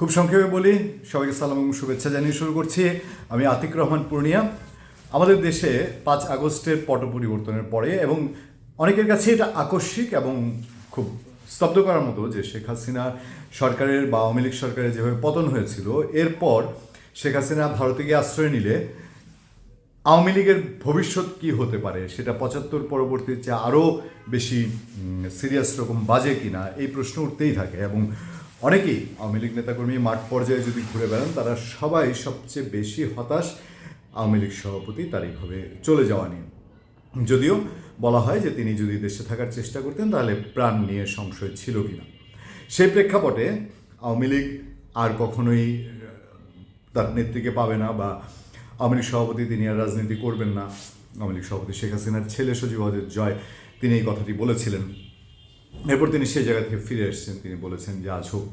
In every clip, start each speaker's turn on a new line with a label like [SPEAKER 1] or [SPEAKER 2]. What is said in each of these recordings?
[SPEAKER 1] খুব সংক্ষেপে বলি, সবাইকে সালাম এবং শুভেচ্ছা জানিয়ে শুরু করছি আমি আতিক রহমান পূর্ণিয়া। আমাদের দেশে পাঁচ আগস্টের পট পরিবর্তনের পরে এবং অনেকের কাছে এটা আকস্মিক এবং খুব স্তব্ধ করার মতো যে শেখ হাসিনা সরকারের বা আওয়ামী লীগ সরকারের যেভাবে পতন হয়েছিল, এরপর শেখ হাসিনা ভারতে গিয়ে আশ্রয় নিলে আওয়ামী লীগের ভবিষ্যৎ কি হতে পারে, সেটা পঁচাত্তর পরবর্তী চেয়ে আরও বেশি সিরিয়াস রকম বাজে কিনা, এই প্রশ্ন উঠতেই থাকে এবং অনেকেই আওয়ামী লীগ নেতাকর্মী মাঠ পর্যায়ে যদি ঘুরে বেড়ান, তারা সবাই সবচেয়ে বেশি হতাশ আওয়ামী লীগ সভাপতি তার এইভাবে চলে যাওয়া নিয়ে। যদিও বলা হয় যে তিনি যদি দেশে থাকার চেষ্টা করতেন, তাহলে প্রাণ নিয়ে সংশয় ছিল কিনা। সেই প্রেক্ষাপটে আওয়ামী লীগ আর কখনোই তার নেত্রীকে পাবে না বা আওয়ামী লীগ সভাপতি তিনি আর রাজনীতি করবেন না। আওয়ামী লীগ সভাপতি শেখ হাসিনার ছেলে সজীব জয় তিনি এই কথাটি বলেছিলেন। এরপর তিনি সেই জায়গা থেকে ফিরে এসেছেন। তিনি বলেছেন যে, আজ হোক,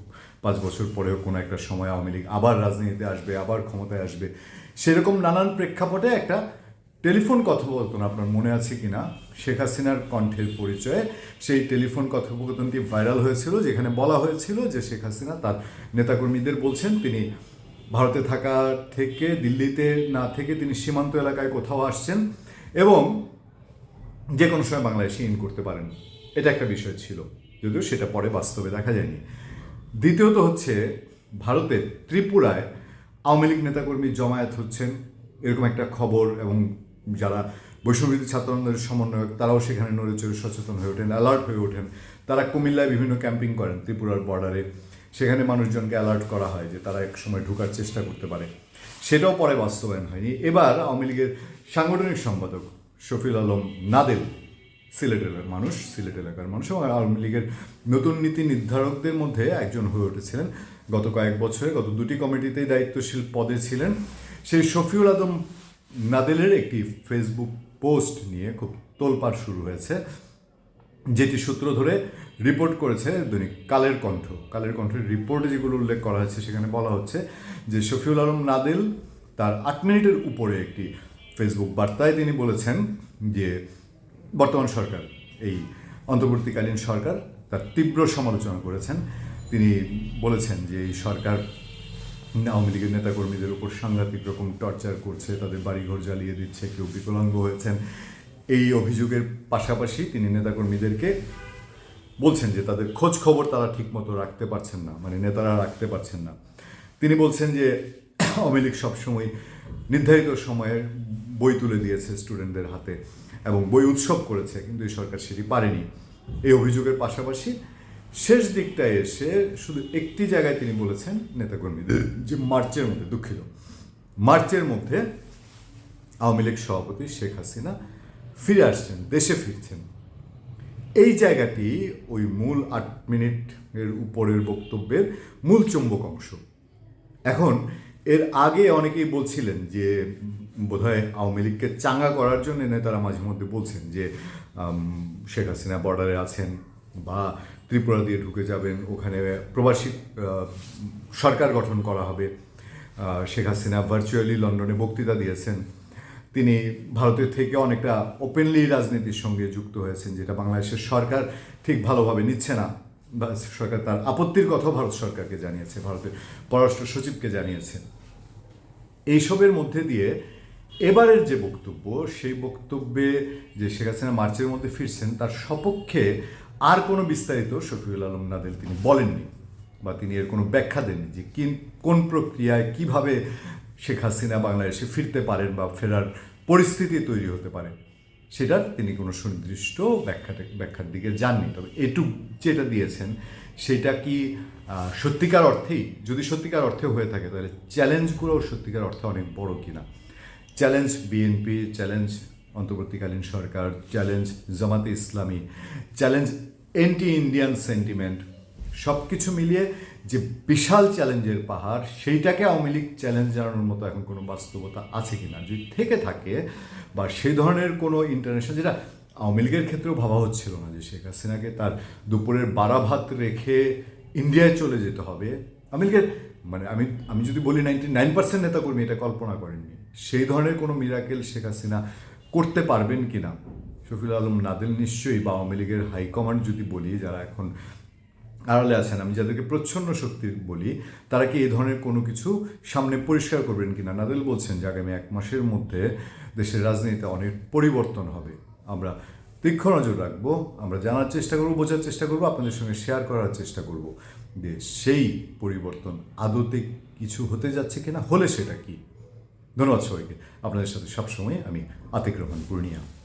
[SPEAKER 1] পাঁচ বছর পরেও কোনো একটা সময় আওয়ামী লীগ আবার রাজনীতিতে আসবে, আবার ক্ষমতায় আসবে। সেরকম নানান প্রেক্ষাপটে একটা টেলিফোন কথোপকথন আপনার মনে আছে কিনা শেখ হাসিনার কণ্ঠের পরিচয়ে সেই টেলিফোন কথোপকথনটি ভাইরাল হয়েছিল, যেখানে বলা হয়েছিল যে, শেখ হাসিনা তার নেতাকর্মীদের বলছেন, তিনি ভারতে থাকা থেকে, দিল্লিতে না থেকে তিনি সীমান্ত এলাকায় কোথাও আসছেন এবং যে কোনো সময় বাংলাদেশে ইন করতে পারেন। এটা একটা বিষয় ছিল, যদিও সেটা পরে বাস্তবে দেখা যায়নি। দ্বিতীয়ত হচ্ছে, ভারতের ত্রিপুরায় আওয়ামী লীগ নেতাকর্মী জমায়েত হচ্ছেন, এরকম একটা খবর এবং যারা বৈষ্ণবীতি ছাত্র আন্দোলনের সমন্বয়ক, তারাও সেখানে নড়েচড়ে সচেতন হয়ে ওঠেন অ্যালার্ট হয়ে ওঠেন। তারা কুমিল্লায় বিভিন্ন ক্যাম্পিং করেন ত্রিপুরার বর্ডারে সেখানে মানুষজনকে অ্যালার্ট করা হয় যে তারা এক সময় ঢোকার চেষ্টা করতে পারে। সেটাও পরে বাস্তবায়ন হয়নি। এবার আওয়ামী লীগের সাংগঠনিক সম্পাদক শফিল আলম নাদেল সিলেট এলাকার মানুষ, সিলেট এলাকার মানুষ এবং আওয়ামী লীগের নতুন নীতি নির্ধারকদের মধ্যে একজন হয়ে উঠেছিলেন। গত কয়েক বছরে গত দুটি কমিটিতেই দায়িত্বশীল পদে ছিলেন। সেই শফিউল আদম নাদেলের একটি ফেসবুক পোস্ট নিয়ে খুব তোলপাড় শুরু হয়েছে, যেটি সূত্র ধরে রিপোর্ট করেছে দৈনিক কালের কণ্ঠ। কালের কণ্ঠের রিপোর্টে যেগুলো উল্লেখ করা হয়েছে, সেখানে বলা হচ্ছে যে শফিউল আলম নাদেল তার আট মিনিটের উপরে একটি ফেসবুক বার্তায় তিনি বলেছেন যে বর্তমান সরকার, এই অন্তর্বর্তীকালীন সরকার তার তীব্র সমালোচনা করেছেন। তিনি বলেছেন যে এই সরকার আওয়ামী লীগের নেতাকর্মীদের উপর সাংঘাতিক রকম টর্চার করছে, তাদের বাড়িঘর জ্বালিয়ে দিচ্ছে, কেউ বিকলাঙ্গ হয়েছেন। এই অভিযোগের পাশাপাশি তিনি নেতাকর্মীদেরকে বলছেন যে তাদের খোঁজ খবর তারা ঠিকমতো রাখতে পারছেন না মানে নেতারা রাখতে পারছেন না। তিনি বলছেন যে আওয়ামী লীগ সবসময় নির্ধারিত সময়ে বই তুলে দিয়েছে স্টুডেন্টদের হাতে এবং বই উৎসব করেছে, কিন্তু এই সরকার সেটি পারেনি। এই অভিযোগের পাশাপাশি শেষ দিকটায় এসে শুধু একটি জায়গায় তিনি বলেছেন, নেতাকর্মীদের, যে মার্চের মধ্যে, দুঃখিত। মার্চের মধ্যে আওয়ামী লীগ সভাপতি শেখ হাসিনা ফিরে আসছেন, দেশে ফিরছেন। এই জায়গাটি ওই মূল আট মিনিটের উপরের বক্তব্যের মূল চুম্বক অংশ। এখন এর আগে অনেকেই বলছিলেন যে, বোধহয় আওয়ামী লীগকে চাঙ্গা করার জন্য নেতারা মাঝে মধ্যে বলছেন যে শেখ হাসিনা বর্ডারে আছেন বা ত্রিপুরা দিয়ে ঢুকে যাবেন, ওখানে প্রবাসী সরকার গঠন করা হবে। শেখ হাসিনা ভার্চুয়ালি লন্ডনে বক্তৃতা দিয়েছেন। তিনি ভারতের থেকে অনেকটা ওপেনলি রাজনীতির সঙ্গে যুক্ত হয়েছেন, যেটা বাংলাদেশের সরকার ঠিক ভালোভাবে নিচ্ছে না। সরকার তার আপত্তির কথা ভারত সরকারকে জানিয়েছে, ভারতের পররাষ্ট্র সচিবকে জানিয়েছে। এইসবের মধ্যে দিয়ে এবারের যে বক্তব্য, সেই বক্তব্যে যে শেখ হাসিনা মার্চের মধ্যে ফিরছেন, তার সপক্ষে আর কোনো বিস্তারিত শফিউল আলম নাদেল তিনি বলেননি বা তিনি এর কোনো ব্যাখ্যা দেননি যে কি, কোন প্রক্রিয়ায় কীভাবে শেখ হাসিনা বাংলাদেশে ফিরতে পারেন বা ফেরার পরিস্থিতি তৈরি হতে পারে। সেটার তিনি কোনো সুনির্দিষ্ট ব্যাখ্যাটা ব্যাখ্যার দিকে যাননি। তবে এটুক যেটা দিয়েছেন, সেটা কি সত্যিকার অর্থেই? যদি সত্যিকার অর্থে হয়ে থাকে, তাহলে চ্যালেঞ্জগুলো সত্যিকার অর্থে অনেক বড় কিনা? চ্যালেঞ্জ বিএনপি চ্যালেঞ্জ অন্তর্বর্তীকালীন সরকার, চ্যালেঞ্জ জামাতে ইসলামী, চ্যালেঞ্জ এন্টি ইন্ডিয়ান সেন্টিমেন্ট সব কিছু মিলিয়ে যে বিশাল চ্যালেঞ্জের পাহাড়, সেইটাকে আওয়ামী লীগ চ্যালেঞ্জ জানানোর মতো এখন কোনো বাস্তবতা আছে কিনা? যদি থেকে থাকে, বা সেই ধরনের কোনো ইন্টারন্যাশনাল যেটা আওয়ামী লীগের ক্ষেত্রেও ভাবা হচ্ছিল না যে শেখ হাসিনাকে তার দুপুরের বারা ভাত রেখে ইন্ডিয়ায় চলে যেতে হবে। আওয়ামী লীগের মানে আমি আমি যদি বলি নাইনটি নাইন পার্সেন্ট নেতাকর্মী এটা কল্পনা করেননি। সেই ধরনের কোনো মিরাকেল শেখ হাসিনা করতে পারবেন কিনা? শফিল আলম নাদেল নিশ্চয়ই, বা আওয়ামী লীগের হাইকমান্ড যদি বলি, যারা এখন আড়ালে আছেন। আমি যাদেরকে প্রচ্ছন্ন শক্তি বলি, তারা কি এই ধরনের কোনো কিছু সামনে পরিষ্কার করবেন কিনা? নাদেল বলছেন যে আগামী এক মাসের মধ্যে দেশের রাজনীতিতে অনেক পরিবর্তন হবে। আমরা তীক্ষ্ণ নজর রাখব, আমরা জানার চেষ্টা করব, বোঝার চেষ্টা করব, আপনাদের সঙ্গে শেয়ার করার চেষ্টা করব যে সেই পরিবর্তন আদতে কিছু হতে যাচ্ছে কিনা, হলে সেটা কি? ধন্যবাদ সবাইকে। আপনাদের সাথে সবসময় আমি আতিক রহমান, পূর্ণিয়া।